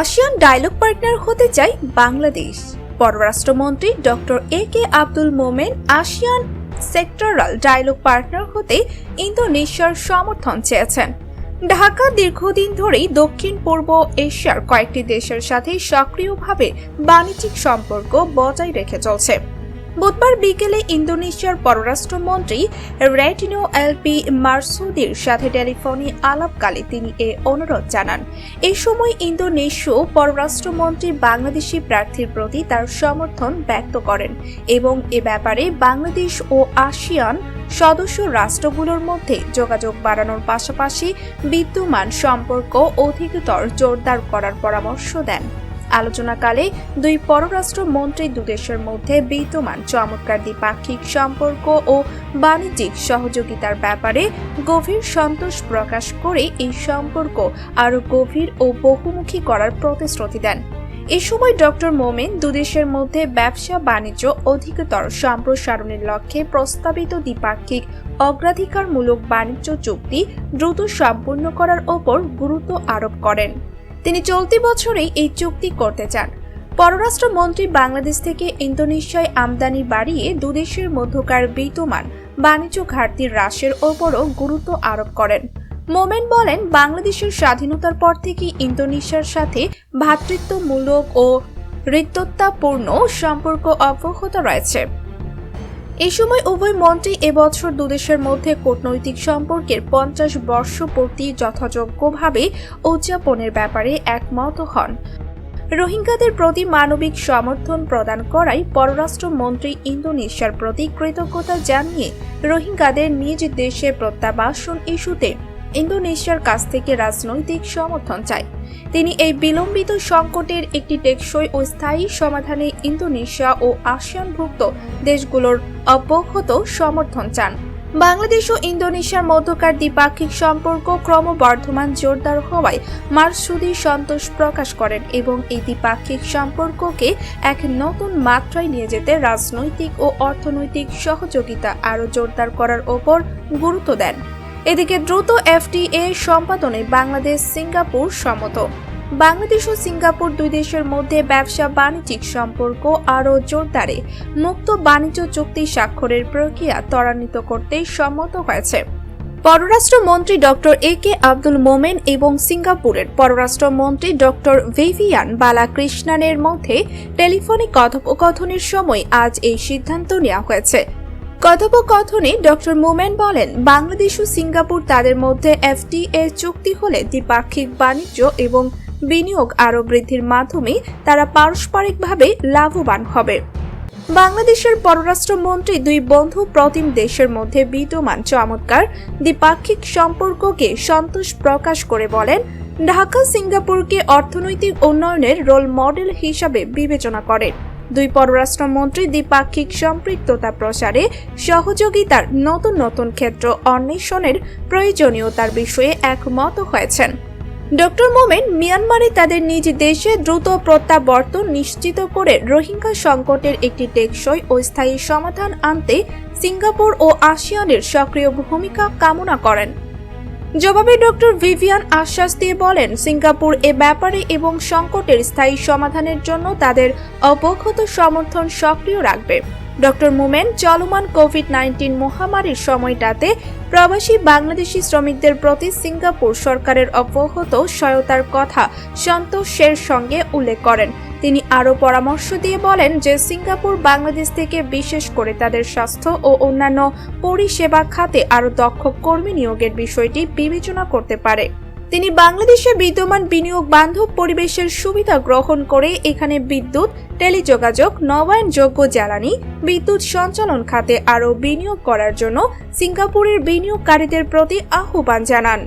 ASEAN dialogue partner হতে চায় বাংলাদেশ। পররাষ্ট্রমন্ত্রী doctor A K Abdul Momen ASEAN sectoral dialogue partner হতে ইন্দোনেশিয়ার সমর্থন চেয়েছেন। ঢাকা দীর্ঘদিন ধরেই দক্ষিণ পূর্ব এশিয়ার কয়েকটি দেশের সাথে সক্রিয়ভাবে বাণিজ্যিক সম্পর্ক বজায় রেখে চলছে। বুধবার বিকেলে ইন্দোনেশিয়ার পররাষ্ট্রমন্ত্রী রেটিনো এলপি মারসুদির সাথে টেলিফোনে আলাপকালে তিনি এ অনুরোধ জানান। এই সময় ইন্দোনেশীয় পররাষ্ট্রমন্ত্রী বাংলাদেশি প্রার্থীর প্রতি তার সমর্থন ব্যক্ত করেন এবং এ ব্যাপারে বাংলাদেশ ও আসিয়ান সদস্য রাষ্ট্রগুলোর মধ্যে যোগাযোগ বাড়ানোর পাশাপাশি বিদ্যমান সম্পর্ক অধিকতর জোরদার করার পরামর্শ দেন। আলোচনাকালে দুই পররাষ্ট্র মন্ত্রী দুদেশের মধ্যে বিদ্যমান চমৎকার দ্বিপাক্ষিক সম্পর্ক ও বাণিজ্যিক সহযোগিতার ব্যাপারে গভীর সন্তোষ প্রকাশ করে এই সম্পর্ক আরও গভীর ও বহুমুখী করার প্রতিশ্রুতি দেন। এ সময় ডক্টর মোমেন দুদেশের মধ্যে ব্যবসা, বাণিজ্য, অধিকতর সম্প্রসারণের লক্ষ্যে প্রস্তাবিত দ্বিপাক্ষিক অগ্রাধিকারমূলক বাণিজ্য চুক্তি দ্রুত সম্পূর্ণ করার ওপর গুরুত্ব আরোপ করেন। তিনি চলতি বছরেই এই চুক্তি করতে চান। পররাষ্ট্রমন্ত্রী বাংলাদেশ থেকে ইন্দোনেশিয়ায় আমদানি বাড়িয়ে দুদেশের মধ্যকার বিদ্যমান বাণিজ্য ঘাটতির হ্রাসের ওপরও গুরুত্ব আরোপ করেন। মোমেন বলেন, বাংলাদেশের স্বাধীনতার পর থেকে ইন্দোনেশিয়ার সাথে ভ্রাতৃত্বমূলক ও হৃদ্যতাপূর্ণ সম্পর্ক অব্যাহত রয়েছে। এই সময় উভয় মন্ত্রী এবছর দুদেশের মধ্যে কূটনৈতিক সম্পর্কের পঞ্চাশ বর্ষ পূর্তি যথাযোগ্যভাবে উদযাপনের ব্যাপারে একমত হন। রোহিঙ্গাদের প্রতি মানবিক সমর্থন প্রদান করাই পররাষ্ট্রমন্ত্রী ইন্দোনেশিয়ার প্রতি কৃতজ্ঞতা জানিয়ে রোহিঙ্গাদের নিজ দেশে প্রত্যাবাসন ইস্যুতে ইন্দোনেশিয়ার কাছ থেকে রাজনৈতিক সমর্থন চায়। তিনি এই বিলম্বিত সংকটের একটি টেকসই ও স্থায়ী সমাধানে ইন্দোনেশিয়া ও আসিয়ানভুক্ত দেশগুলোর অব্যাহত সমর্থন চান। বাংলাদেশ ও ইন্দোনেশিয়ার মধ্যকার দ্বিপাক্ষিক সম্পর্ক ক্রমবর্ধমান জোরদার হওয়ায় মারসুদি সন্তোষ প্রকাশ করেন এবং এই দ্বিপাক্ষিক সম্পর্ককে এক নতুন মাত্রায় নিয়ে যেতে রাজনৈতিক ও অর্থনৈতিক সহযোগিতা আরও জোরদার করার ওপর গুরুত্ব দেন। এদিকে দ্রুত এফটিএ সম্পাদনে বাংলাদেশ সিঙ্গাপুর সম্মত। বাংলাদেশ ও সিঙ্গাপুর দুই দেশের মধ্যে ব্যবসা বাণিজ্যিক সম্পর্ক আরও জোরদারে। মুক্ত বাণিজ্য চুক্তি স্বাক্ষরের প্রক্রিয়া ত্বরান্বিত করতে সম্মত হয়েছে। পররাষ্ট্রমন্ত্রী ডক্টর এ কে আব্দুল মোমেন এবং সিঙ্গাপুরের পররাষ্ট্রমন্ত্রী ডক্টর ভিভিয়ান বালাকৃষ্ণানের মধ্যে টেলিফোনিক কথোপকথনের সময় আজ এই সিদ্ধান্ত নেওয়া হয়েছে। কথোপকথনে ডক্টর মোমেন বলেন, বাংলাদেশ ও সিঙ্গাপুর তাদের মধ্যে এফটিএ চুক্তি হলে দ্বিপাক্ষিক বাণিজ্য এবং বিনিয়োগ আরও বৃদ্ধির মাধ্যমে তারা পারস্পরিকভাবে লাভবান হবে। বাংলাদেশের পররাষ্ট্রমন্ত্রী দুই বন্ধু প্রতিম দেশের মধ্যে বিদ্যমান চমৎকার দ্বিপাক্ষিক সম্পর্ককে সন্তোষ প্রকাশ করে বলেন ঢাকা সিঙ্গাপুরকে অর্থনৈতিক উন্নয়নের রোল মডেল হিসাবে বিবেচনা করে। দুই পররাষ্ট্রমন্ত্রী দ্বিপাক্ষিক সম্পৃক্ততা প্রসারে সহযোগিতার নতুন নতুন ক্ষেত্র অন্বেষণের প্রয়োজনীয়তার বিষয়ে একমত হয়েছেন। ডক্টর মোমেন মিয়ানমারে তাদের নিজ দেশে দ্রুত প্রত্যাবর্তন নিশ্চিত করে রোহিঙ্গা সংকটের একটি টেকসই ও স্থায়ী সমাধান আনতে সিঙ্গাপুর ও আসিয়ানের সক্রিয় ভূমিকা কামনা করেন। জবাবে ডক্টর ভিভিয়ান আশ্বাস দিয়ে বলেন, সিঙ্গাপুর এ ব্যাপারে এবং সংকটের স্থায়ী সমাধানের জন্য তাদের অবক্ষত সমর্থন সক্রিয় রাখবে। ডক্টর মুমেন, চলমান কোভিড নাইন্টিন মহামারীর সময়টাতে প্রবাসী বাংলাদেশি শ্রমিকদের প্রতি সিঙ্গাপুর সরকারের অব্যাহত সহায়তার কথা সন্তোষের সঙ্গে উল্লেখ করেন। তিনি আরও পরামর্শ দিয়ে বলেন যে সিঙ্গাপুর বাংলাদেশ থেকে বিশেষ করে তাদের স্বাস্থ্য ও অন্যান্য পরিষেবা খাতে আরও দক্ষ কর্মী নিয়োগের বিষয়টি বিবেচনা করতে পারে। তিনি বাংলাদেশে বিদ্যমান বিনিয়োগ বান্ধব পরিবেশের সুবিধা গ্রহণ করে এখানে বিদ্যুৎ, টেলিযোগাযোগ, নবায়নযোগ্য জ্বালানি, বিদ্যুৎ সঞ্চালন খাতে আরও বিনিয়োগ করার জন্য সিঙ্গাপুরের বিনিয়োগকারীদের প্রতি আহ্বান জানান।